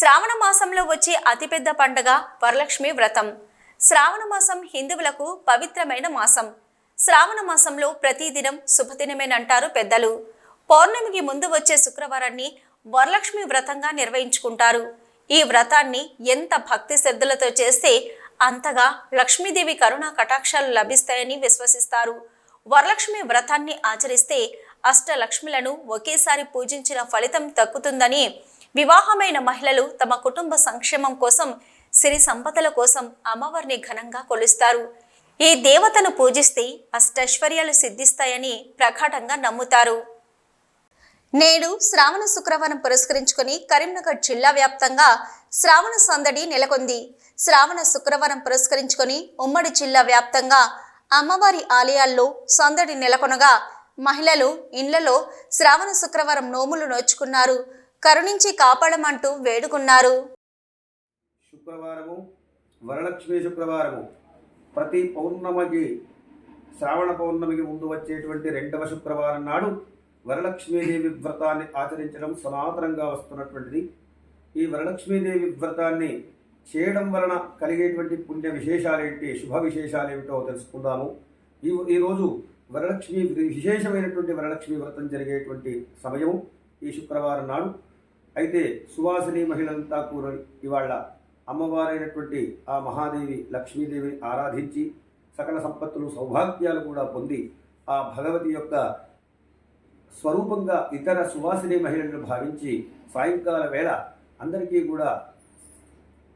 శ్రావణ మాసంలో వచ్చే అతిపెద్ద పండగ వరలక్ష్మి వ్రతం. శ్రావణ మాసం హిందువులకు పవిత్రమైన మాసం. శ్రావణ మాసంలో ప్రతిదినం శుభదినమేనంటారు పెద్దలు. పౌర్ణమికి ముందు వచ్చే శుక్రవారాన్ని వరలక్ష్మి వ్రతంగా నిర్వహించుకుంటారు. ఈ వ్రతాన్ని ఎంత భక్తి శ్రద్ధలతో చేస్తే అంతగా లక్ష్మీదేవి కరుణా కటాక్షాలు లభిస్తాయని విశ్వసిస్తారు. వరలక్ష్మి వ్రతాన్ని ఆచరిస్తే అష్టలక్ష్మిలను ఒకేసారి పూజించిన ఫలితం తక్కుతుందని వివాహమైన మహిళలు తమ కుటుంబ సంక్షేమం కోసం సిరి సంపదల కోసం అమ్మవారిని ఘనంగా కొలుస్తారు. ఈ దేవతను పూజిస్తే అష్టైశ్వర్యాలు సిద్ధిస్తాయని ప్రగాఢంగా నమ్ముతారు. నేడు శ్రావణ శుక్రవారం పురస్కరించుకొని కరీంనగర్ జిల్లా వ్యాప్తంగా శ్రావణ సందడి నెలకొంది. శ్రావణ శుక్రవారం పురస్కరించుకొని ఉమ్మడి జిల్లా వ్యాప్తంగా అమ్మవారి ఆలయాల్లో సందడి నెలకొనగా మహిళలు ఇండ్లలో శ్రావణ శుక్రవారం నోములు నోచుకున్నారు. కరుణించి కాపాడమంటూ వేడుకున్నారు. శుక్రవారము వరలక్ష్మి శుక్రవారము ప్రతి పౌర్ణమికి శ్రావణ పౌర్ణమికి ముందు వచ్చేటువంటి రెండవ శుక్రవారం నాడు వరలక్ష్మీదేవి వ్రతాన్ని ఆచరించడం సనాతనంగా వస్తున్నటువంటిది. ఈ వరలక్ష్మీదేవి వ్రతాన్ని చేయడం వలన కలిగేటువంటి పుణ్య విశేషాలేంటి శుభ విశేషాలేమిటో తెలుసుకుందాము. ఈ ఈరోజు వరలక్ష్మి విశేషమైనటువంటి వరలక్ష్మి వ్రతం జరిగేటువంటి సమయం ఈ శుక్రవారం నాడు అయితే సువాసిని మహిళలంతా కూడా ఇవాళ అమ్మవారైనటువంటి ఆ మహాదేవి లక్ష్మీదేవిని ఆరాధించి సకల సంపత్తులు సౌభాగ్యాలు కూడా పొంది ఆ భగవతి యొక్క స్వరూపంగా ఇతర సువాసిని మహిళలను భావించి సాయంకాల వేళ అందరికీ కూడా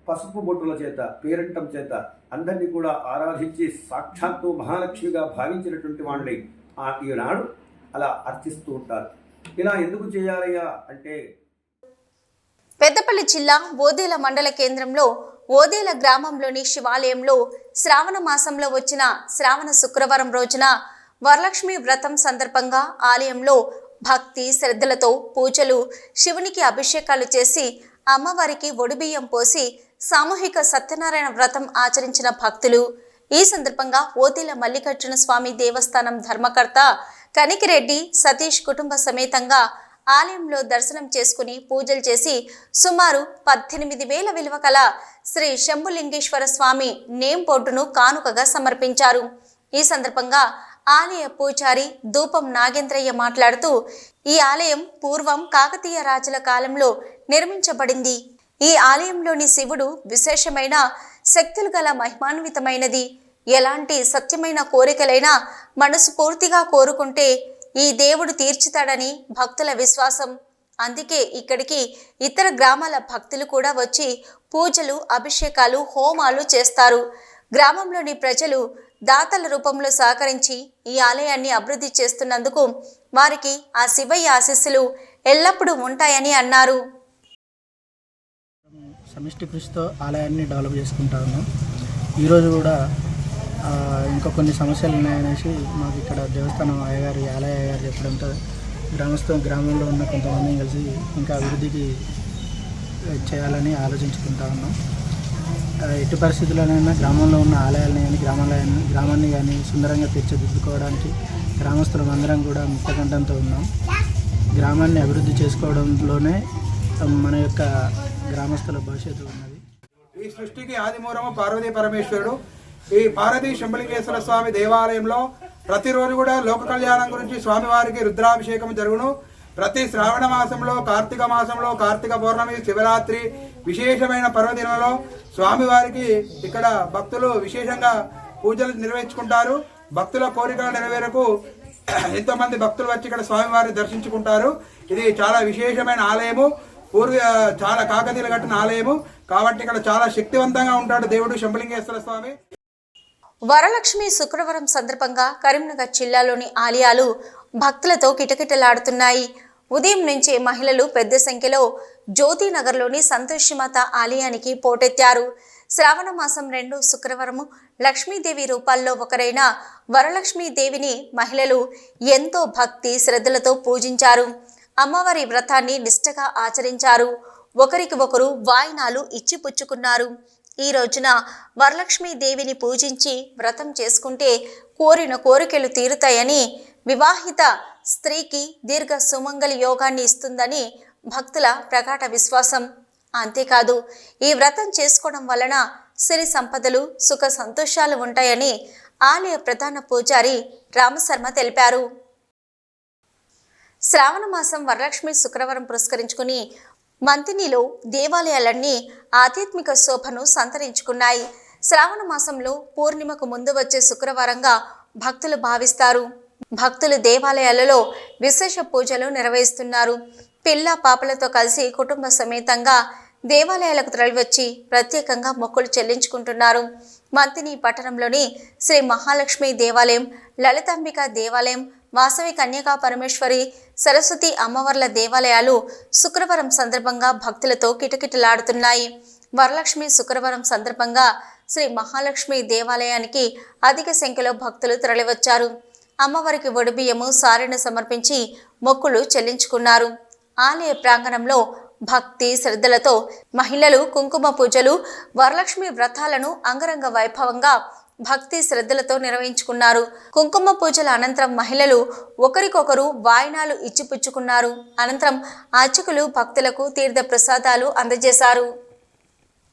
పసుపు బొట్టుల చేత పేరంటం చేత అందరినీ కూడా ఆరాధించి సాక్షాత్తు మహాలక్ష్మిగా భావించినటువంటి వాళ్ళని ఆ ఈనాడు అలా అర్చిస్తూ ఉంటారు. ఇలా ఎందుకు చేయాలయ్యా అంటే పెద్దపల్లి జిల్లా ఓదేల మండల కేంద్రంలో ఓదేల గ్రామంలోని శివాలయంలో శ్రావణ మాసంలో వచ్చిన శ్రావణ శుక్రవారం రోజున వరలక్ష్మి వ్రతం సందర్భంగా ఆలయంలో భక్తి శ్రద్ధలతో పూజలు శివునికి అభిషేకాలు చేసి అమ్మవారికి ఒడిబియ్యం పోసి సామూహిక సత్యనారాయణ వ్రతం ఆచరించిన భక్తులు. ఈ సందర్భంగా ఓదేల మల్లికార్జున స్వామి దేవస్థానం ధర్మకర్త కనికిరెడ్డి సతీష్ కుటుంబ సమేతంగా ఆలయంలో దర్శనం చేసుకుని పూజలు చేసి సుమారు పద్దెనిమిది వేల విలువ కల శ్రీ శంభులింగేశ్వర స్వామి నేమ్ బోర్డును కానుకగా సమర్పించారు. ఈ సందర్భంగా ఆలయ పూజారి ధూపం నాగేంద్రయ్య మాట్లాడుతూ ఈ ఆలయం పూర్వం కాకతీయ రాజుల కాలంలో నిర్మించబడింది. ఈ ఆలయంలోని శివుడు విశేషమైన శక్తులు గల మహిమాన్వితమైనది. ఎలాంటి సత్యమైన కోరికలైనా మనసు పూర్తిగా కోరుకుంటే ఈ దేవుడు తీర్చుతాడని భక్తుల విశ్వాసం. అందుకే ఇక్కడికి ఇతర గ్రామాల భక్తులు కూడా వచ్చి పూజలు అభిషేకాలు హోమాలు చేస్తారు. గ్రామంలోని ప్రజలు దాతల రూపంలో సహకరించి ఈ ఆలయాన్ని అభివృద్ధి చేస్తున్నందుకు వారికి ఆ శివయ్య ఆశీస్సులు ఎల్లప్పుడూ ఉంటాయని అన్నారు. సమిష్టి కృషితో ఆలయాన్ని డెవలప్ చేసుకుంటా ఈరోజు కూడా ఇంకా కొన్ని సమస్యలు ఉన్నాయనేసి మాకు ఇక్కడ దేవస్థానం అయ్యగారు ఆలయ అయ్యగారు చెప్పడంతో గ్రామస్థ గ్రామంలో ఉన్న కొంతమందిని కలిసి ఇంకా అభివృద్ధికి చేయాలని ఆలోచించుకుంటా ఉన్నాం. ఎట్టి పరిస్థితుల్లోనైనా గ్రామంలో ఉన్న ఆలయాలని కానీ గ్రామాలయాన్ని గ్రామాన్ని కానీ సుందరంగా తీర్చిదిద్దుకోవడానికి గ్రామస్తులం అందరం కూడా ముక్తకంఠంతో ఉన్నాం. గ్రామాన్ని అభివృద్ధి చేసుకోవడంలోనే మన యొక్క గ్రామస్తుల భవిష్యత్తు ఉన్నది. ఈ సృష్టికి ఆదిమూలము పార్వతీ పరమేశ్వరుడు. ఈ పార్వతీ శంభలింగేశ్వర స్వామి దేవాలయంలో ప్రతిరోజు కూడా లోక కళ్యాణం గురించి స్వామివారికి రుద్రాభిషేకం జరుగును. ప్రతి శ్రావణ మాసంలో కార్తీక మాసంలో కార్తీక పౌర్ణమి శివరాత్రి విశేషమైన పర్వదినంలో స్వామివారికి ఇక్కడ భక్తులు విశేషంగా పూజలు నిర్వహించుకుంటారు. భక్తుల కోరికల నెరవేరకు ఎంతో మంది భక్తులు వచ్చి ఇక్కడ స్వామివారిని దర్శించుకుంటారు. ఇది చాలా విశేషమైన ఆలయము. పూర్వ చాలా కాకతీయులు కట్టిన ఆలయము. కాబట్టి ఇక్కడ చాలా శక్తివంతంగా ఉంటాడు దేవుడు శంభలింగేశ్వర స్వామి. వరలక్ష్మి శుక్రవారం సందర్భంగా కరీంనగర్ జిల్లాలోని ఆలయాలు భక్తులతో కిటకిటలాడుతున్నాయి. ఉదయం నుంచే మహిళలు పెద్ద సంఖ్యలో జ్యోతినగర్లోని సంతోషిమాత ఆలయానికి పోటెత్తారు. శ్రావణ మాసం రెండో శుక్రవారము లక్ష్మీదేవి రూపాల్లో ఒకరైన వరలక్ష్మీదేవిని మహిళలు ఎంతో భక్తి శ్రద్ధలతో పూజించారు. అమ్మవారి వ్రతాన్ని నిష్ఠగా ఆచరించారు. ఒకరికి ఒకరు వాయినాలు ఇచ్చిపుచ్చుకున్నారు. ఈ రోజున వరలక్ష్మీదేవిని పూజించి వ్రతం చేసుకుంటే కోరిన కోరికలు తీరుతాయని వివాహిత స్త్రీకి దీర్ఘ సుమంగళి యోగాన్ని ఇస్తుందని భక్తుల ప్రగాఢ విశ్వాసం. అంతేకాదు ఈ వ్రతం చేసుకోవడం వలన సిరి సంపదలు సుఖ సంతోషాలు ఉంటాయని ఆలయ ప్రధాన పూజారి రామశర్మ తెలిపారు. శ్రావణ మాసం వరలక్ష్మి శుక్రవారం పురస్కరించుకుని మంతినిలో దేవాలయాలన్నీ ఆధ్యాత్మిక శోభను సంతరించుకున్నాయి. శ్రావణ మాసంలో పూర్ణిమకు ముందు వచ్చే శుక్రవారంగా భక్తులు భావిస్తారు. భక్తులు దేవాలయాలలో విశేష పూజలు నిర్వహిస్తున్నారు. పిల్ల పాపలతో కలిసి కుటుంబ సమేతంగా దేవాలయాలకు తరలివచ్చి ప్రత్యేకంగా మొక్కులు చెల్లించుకుంటున్నారు. మంతిని పట్టణంలోని శ్రీ మహాలక్ష్మి దేవాలయం లలితాంబిక దేవాలయం వాసవి కన్యకా పరమేశ్వరి సరస్వతి అమ్మవార్ల దేవాలయాలు శుక్రవారం సందర్భంగా భక్తులతో కిటకిటలాడుతున్నాయి. వరలక్ష్మి శుక్రవారం సందర్భంగా శ్రీ మహాలక్ష్మి దేవాలయానికి అధిక సంఖ్యలో భక్తులు తరలివచ్చారు. అమ్మవారికి ఒడిబియ్యము సారెను సమర్పించి మొక్కులు చెల్లించుకున్నారు. ఆలయ ప్రాంగణంలో భక్తి శ్రద్ధలతో మహిళలు కుంకుమ పూజలు వరలక్ష్మి వ్రతాలను అంగరంగ వైభవంగా భక్తి శ్రద్ధలతో నిర్వహించుకున్నారు. కుంకుమ పూజల అనంతరం మహిళలు ఒకరికొకరు వాయినాలు ఇచ్చిపుచ్చుకున్నారు. అనంతరం అర్చకులు భక్తులకు తీర్థ ప్రసాదాలు అందజేశారు.